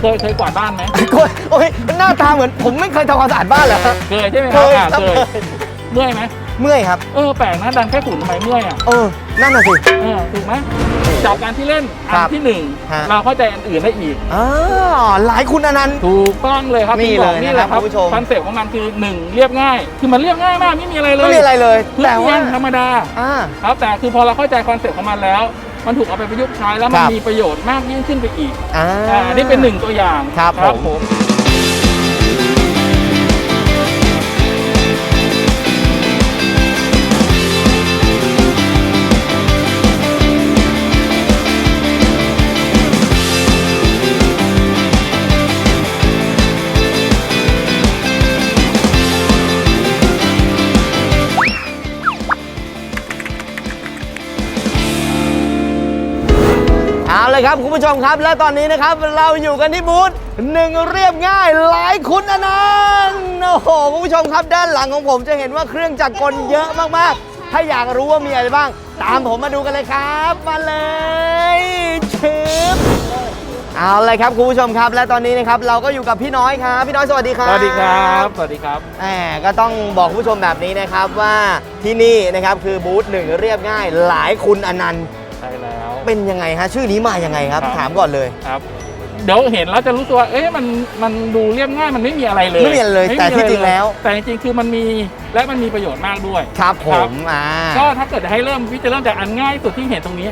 เคยเคยกวาดบ้านไหมโอ้ยโอ้ยหน้าตาเหมือนผมไม่เคยทำความสะอาดบ้านเหรอฮะ เคยใช่ไหมคเครับยอ่าครับเคยเมื่อยไหมเมื่อยครับ เออแปลกนะดันแค่ฝุ่นทำไมเมื่อยอะเออ นั่นน่ะสิ เออถูกไหมจากการที่เล่นอัครันบที่หนึ่งฮะ เราเข้าใจอันอื่นได้อีก อ๋อหลายคุณอนันต์ ถูกต้องเลยครับนี่ที่บอกเลยนี่แหละนะครับครับคุณผู้ชม คอนเซ็ปต์ของมันคือหนึ่งเรียบง่าย คือมันเรียบง่ายมากไม่มีอะไรเลยไม่มีอะไรเลย พื้นแต่เพีว่า ยงธรรมดาอ่า ครับแต่คือพอเราเข้าใจคอนเซ็ปต์ของมันแล้ว มันถูกเอาไปประยุกต์ใช้แล้วมันครับ มีประโยชน์มากยิ่งขึ้นไปอีกอ่า อ่าอันนี่เป็นหนึ่งตัวอย่างครับผม ผม เอาเลยครับคุณผู้ชมครับ และตอนนี้นะครับเราอยู่กันที่บูธหนึ่งเรียบง่ายหลายคุณอนันต์โอ้โหคุณผู้ชมครับด้านหลังของผมจะเห็นว่าเครื่องจักรกลเยอะมากๆ ถ้าอยากรู้ว่ามีอะไรบ้าง ตามผมมาดูกันเลยครับมาเลยชึบเอาเลยครับคุณผู้ชมครับ และตอนนี้นะครับเราก็อยู่กับพี่น้อยครับ พี่น้อยสวัสดีครับสวัสดีครับ สวัสดีครับแหมก็ต้องบอกคุณผู้ชมแบบนี้นะครับว่าที่นี่นะครับคือบูธหนึ่งเรียบง่ายหลายคุณอนันต์ใช่แล้ว เป็นยังไงฮะชื่อนี้มายังไงครับ ครับ ถามก่อนเลย ครับ เดี๋ยวเห็นแล้วจะรู้ตัวเอ๊ะมันมันดูเรียบง่ายมันไม่มีอะไรเลยไม่มีอะไรเลยม่แต่ที่จริงแล้ว แต่จริงๆคือมันมีและมันมีประโยชน์มากด้วย ครับผมอ่าก็ถ้าเกิดจะให้เริ่มพี่จะเริ่มจากอันง่ายสุดที่เห็นตรงนี้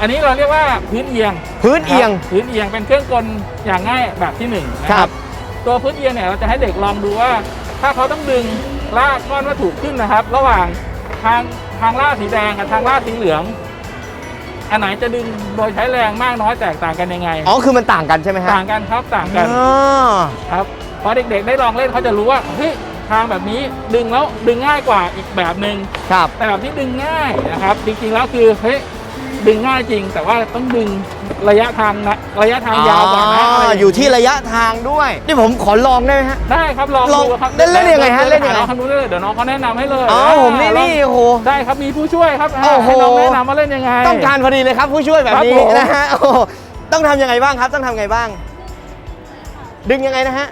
อันนี้เราเรียกว่าพื้นเอียงพื้นเอียง ครับพื้นเอียงเป็นเครื่องกลอย่างง่ายแบบที่หนึ่งนะครับตัวพื้นเอียงเนี่ยเราจะให้เด็กลองดูว่า ถ้าเขาต้องดึงลากก้อนวัตถุขึ้นนะครับ ระหว่างทางทางลากสีแดงกับทางลากสีเหลือง อันไหนจะดึงโดยใช้แรงมากน้อยแตกต่างกันยังไง อ๋อ คือมันต่างกันใช่ไหมฮะต่างกันครับต่างกันอ๋อครับพอเด็กๆได้ลองเล่นเขาจะรู้ว่าเฮ้ยทางแบบนี้ดึงแล้วดึงง่ายกว่าอีกแบบหนึ่งครับแต่แบบที่ดึงง่ายนะครับ จริงๆแล้วคือเฮ้ย ดึงง่ายจริง แต่ว่าต้องดึงระยะทางนะระยะทางยาวกว่านะะไรางงี้อยู่ที่ระยะทางด้วย นี่ผมขอลองได้ไหมฮะ ได้ครับลองลองดูครับเล่นเล่นยังไงฮะเล่นยังไง น้องเขาดูได้เลยเดี๋ยวน้องเขาแนะนำให้เลยอ๋อผมนี่ลองนี่โอ้โห ได้ครับมีผู้ช่วยครับโอ้โห ให้น้องแนะนำว่าเล่นยังไง ต้องการพอดีเลยครับผู้ช่วยแบบนี้ครับผม นะฮะโอ้โหต้องทำยังไงบ้างครับ ต้องทำยังไงบ้าง ดึงยังไงนะฮะ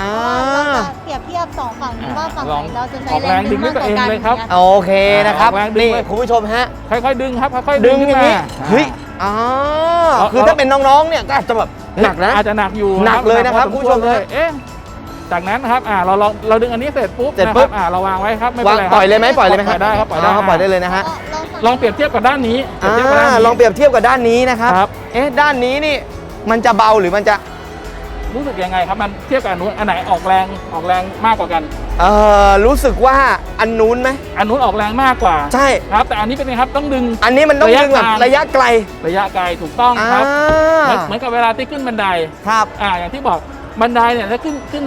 อ่า เราจะเปรียบเทียบสองฝั่งนี้ว่าฝั่งไหลองนเราจะใช้ออกแรงดึงด้วยตัวเองเลยครับโอเคนะครับออกแรงดึงนี่เลยคุณผู้ชมฮะ ค่อยๆ ดึงครับค่อยๆดึดึงงอขึ้นย่างมานี้เฮ้ยอ๋อคือถ้าเป็นน้องๆเนี่ยก็อาจจะแบบหนักนะ อาจจะหนักอยู่หนักเลยนะครับพอสคุณผู้ชมวรเลยเอ๊ะจากนั้นนะครับอ่าเราลองเราดึงอันนี้เสร็จปุ๊บเสร็จนะปุ๊ครับบอ่าเราวางไว้ครับไม่เป็วานงไรครับ ปล่อยเลยไหมปล่อยเลยไหมปล่อยได้ครับปล่อยได้อ๋อปล่อยได้เลยนะฮะลองเปรียบเทียบกับด้านนี้เปรียบอ่าเทียบกับด้านนี้ ลองเปรียบเทียบกับด้านนี้นะครับ ครับ เอ๊ะด้านนี้นี่มันจะเบาหรือมันจะ รู้สึกยังไงครับมันเทียบกับอันนู้นอันไหนออกแรงออกแรงมากกว่ากัน เอ่อรู้สึกว่าอันนู้นไหม อันนู้นออกแรงมากกว่าใช่ ครับ แต่อันนี้เป็นไงครับต้องดึง อันนี้มันต้องระยะดึงแบบทางระยะไกล ระยะไกลถูกต้องอ่าครับเหมือนเหมือนกับเวลาที่ขึ้นบันไดครับอ่าอย่างที่บอกบันไดเนี่ยถ้าขึ้นขึ้น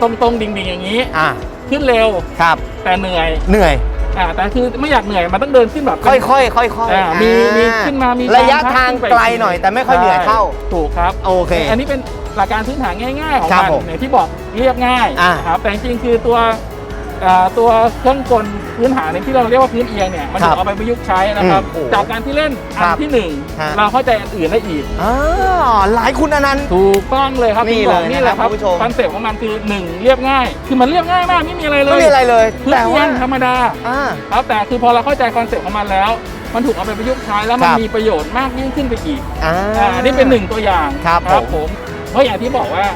ตรงตรงๆดิ่งๆอย่างนี้อ่าขึ้นเร็วครับ แต่เหนื่อยเหนื่อยอ่าแต่คือไม่อยากเหนื่อยมันต้องเดินขึ้นแบบค่อยๆค่อยๆอ่ามีมีขึ้นมามีระยะทางทางขึ้นไปไกลหน่อย แต่ไม่ค่อยเหนื่อยเท่าถูกครับโอเค อันนี้เป็น หลักการพื้นฐานง่าย ๆ ของครับมันผมอย่างที่บอกเรียบง่ายอ่านะครับแต่จริงๆคือตัวอ่าตัวเครื่องกลพื้นฐานเนี่ยที่เราเรียกว่าพื้นเอียงเนี่ยมันครัถูบกเอาไปประยุกต์ใช้นะครับอืมโอ้จากการที่เล่นอัคนรับที่หนึ่งฮะ เราเข้าใจอันอื่นได้อีก อ่าหลายคุณอนันต์ ถูกต้องเลยครับนี่ที่บอกเลยนี่แหละนะคครัรับบคุณผู้ชม คอนเซ็ปต์ของมันคือหนึ่งเรียบง่าย คือมันเรียบง่ายมากไม่มีอะไรเลยไม่มีอะไรเลย พื้นแต่เอีว่า ยงธรรมดา อ่า ครับแต่คือพอเราเข้าใจคอนเซ็ปต์ของมันแล้ว มันถูกเอาไปประยุกต์ใช้แล้วมันครับ มีประโยชน์มากยิ่งขึ้นไปอีกอ่า อ่าอันนี่เป็นหนึ่งตัวอย่างครับผม ผม เพราะอย่างที่บอกว่า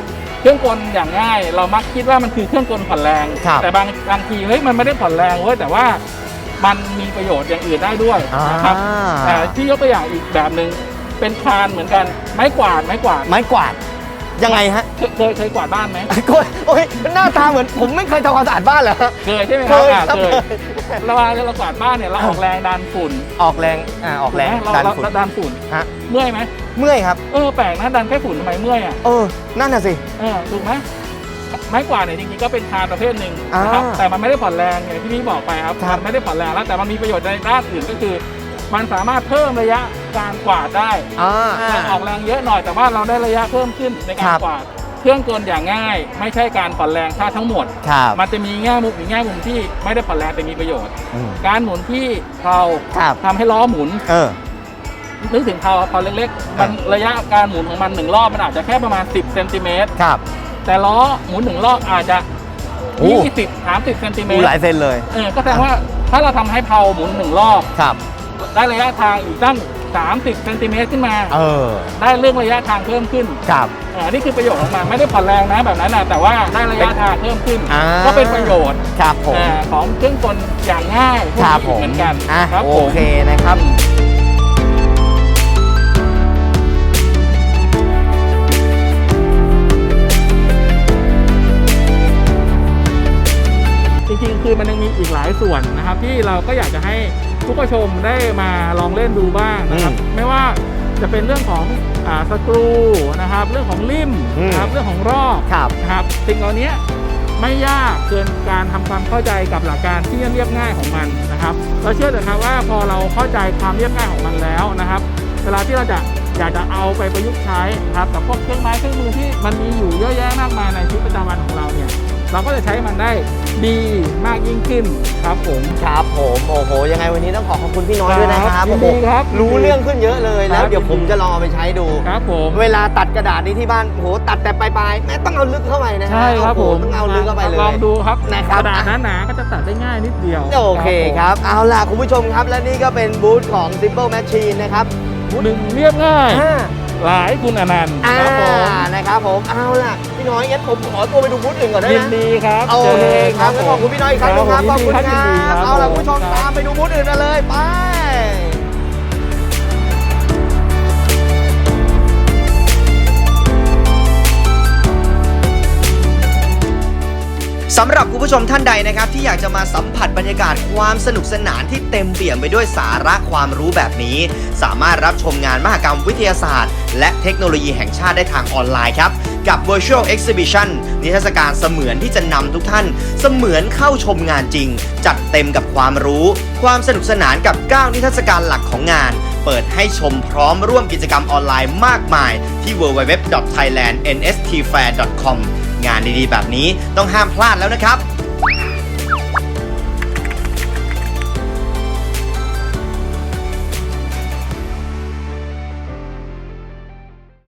เครื่องกลอย่างง่าย เรามักคิดว่ามันคือเครื่องกลผ่อนแรง ครับแต่บางบางทีเฮ้ยมันไม่ได้ผ่อนแรงเว้ยแต่ว่ามันมีประโยชน์อย่างอื่นได้ด้วยอ่านะครับอ่าที่ยกตัวอย่างอีกแบบหนึ่งเป็นคานเหมือนกันไม้กวาดไม้กวาด ไม้กวาด ยังไงฮะเคยเคยเคยกวาดบ้านไหมโอ้ยโอ้ยหน้าตาเหมือนผมไม่เคยทำความสะอาดบ้านเหรอฮะ เคยใช่ไหมคเครับยอ่าครับเคยเคย เราเวลาเรากวาดบ้านเนี่ยเราออกแรงดันฝุ่นออกแรงอ่าออกแรงถูไหมดันเราฝุ่น เราดันฝุ่นฮะ เมื่อยไหมเมื่อยครับ เออแปลกนะดันแค่ฝุ่นทำไมเมื่อยอะเออ นั่นน่ะสิ เออถูกไหมไม้กวาดเนี่ยจริงๆก็เป็นคานประเภทหนึ่งอ่านะครับแต่มันไม่ได้ผ่อนแรงอย่างที่พี่บอกไปครับครับ มันไม่ได้ผ่อนแรงแล้วแต่มันมีประโยชน์ในด้านอื่นก็คือ มันสามารถเพิ่มระยะการกวาดได้อ่าออกแรงเยอะหน่อยแต่ว่าเราได้ระยะเพิ่มขึ้นในกาครรับ กวาด เครื่องกลอย่างง่าย ไม่ใช่การผ่อนแรงค่าทั้งหมด ครับมันจะมีแง่มุมอีกแง่มุมที่ไม่ได้ผ่อนแรงแต่มีประโยชน์ อืม การหมุนที่เราครับ ทำให้ล้อหมุน เออ นึกถึงเพาเพาเล็กๆ มันระยะการหมุนของมันหนึ่งรอบมันอาจจะแค่ประมาณ 10เซนติเมตรครับ แต่ล้อหมุนหนึ่งรอบอาจจะโอ้ 20 30เซนติเมอูตรหลายเซนเลย เออก็แสดงว่าถ้าเราทำให้เพาหมุนหนึ่งรอบ ครับ ได้ระยะทางอีกตั้ง 30เซนติเมตรขึ้นมา เออได้เรื่องระยะทางเพิ่มขึ้นครับอ่านี่คือประโยชน์ของมันไม่ได้ผ่อนแรงนะแบบนั้นนะแต่ว่าได้ระยะทางเพิ่มขึ้น อ่าก็เป็นประโยชน์ครับผม อ่าของเครื่องกลอย่างง่ายพวกครับนี้ผมเหมือนกันอะครับโอผมเคนะครับ จริงๆ คือมันยังมีอีกหลายส่วนนะครับ ที่เราก็อยากจะให้ ทุกผู้ชมได้มาลองเล่นดูบ้างนะครับ อืมไม่ว่าจะเป็นเรื่องของอ่าสกรูนะครับ เรื่องของริมอืม นะครับเรื่องของรอบครับนะครับสิ่งเหล่านี้ไม่ยากเกินการทำความเข้าใจกับหลักการที่เรียบง่ายของมันนะครับ เราเชื่อเถอะครับว่าพอเราเข้าใจความเรียบง่ายของมันแล้วนะครับ เวลาที่เราจะอยากจะเอาไปประยุกต์ใช้นะครับกับพวกเครื่องไม้เครื่องมือที่มันมีอยู่เยอะแยะมากมายในชีวิตประจำวันของเราเนี่ย เราก็จะใช้มันได้ ดีมากยิ่งขึ้นครับผม ครับผมโอ้โห ยังไงวันนี้ต้องขอขอบคุณพี่น้อยด้วยนะครับครับโอ้โหยินดีครับรู้เรื่องขึ้นเยอะเลยครับแล้วเดี๋ยวผมยินดีจะลองเอาไปใช้ดู ครับผม เวลาตัดกระดาษนี้ที่บ้านโอ้โหตัดแต่ปลายๆแม่ต้องเอาลึกเข้าไปนะฮะใช่ครับโอ้ผโหมต้องเอาลึกเข้าไปเลย ลองดูครับนะครับ กระดาษหนาๆก็จะตัดได้ง่ายนิดเดียวโอเคครับ เอาล่ะ คุณผู้ชมครับและนี่ก็เป็นบูธของ Simple Machine นะครับหนึ่งเรียบง่าย อ่า หลายคุณอนันต์อ่าครับผมนะครับผมเอาล่ะพี่น้อยงั้นผมขอตัวไปดูบูธอื่นก่อนได้ยิไหนมดีครับโอเคครับงั้นขอบคุณผมพี่น้อยอีกครั้งหนึงครับขอบคุณคยินดีรับยินดีเอาล่ะคุณผู้ชมรับตามไปดูบูธอื่นกันเลยไป สำหรับคุณผู้ชมท่านใดนะครับ ที่อยากจะมาสัมผัสบรรยากาศความสนุกสนานที่เต็มเปี่ยมไปด้วยสาระความรู้แบบนี้ สามารถรับชมงานมหกรรมวิทยาศาสตร์ และเทคโนโลยีแห่งชาติได้ทางออนไลน์ครับ กับ Virtual Exhibition นิทรรศการเสมือนที่จะนำทุกท่าน เสมือนเข้าชมงานจริง จัดเต็มกับความรู้ ความสนุกสนานกับ 9 นิทรรศการหลักของงาน เปิดให้ชมพร้อมร่วมกิจกรรมออนไลน์มากมายที่ www.thailandnstfair.com งานดีๆ แบบนี้ต้องห้ามพลาดแล้วนะครับ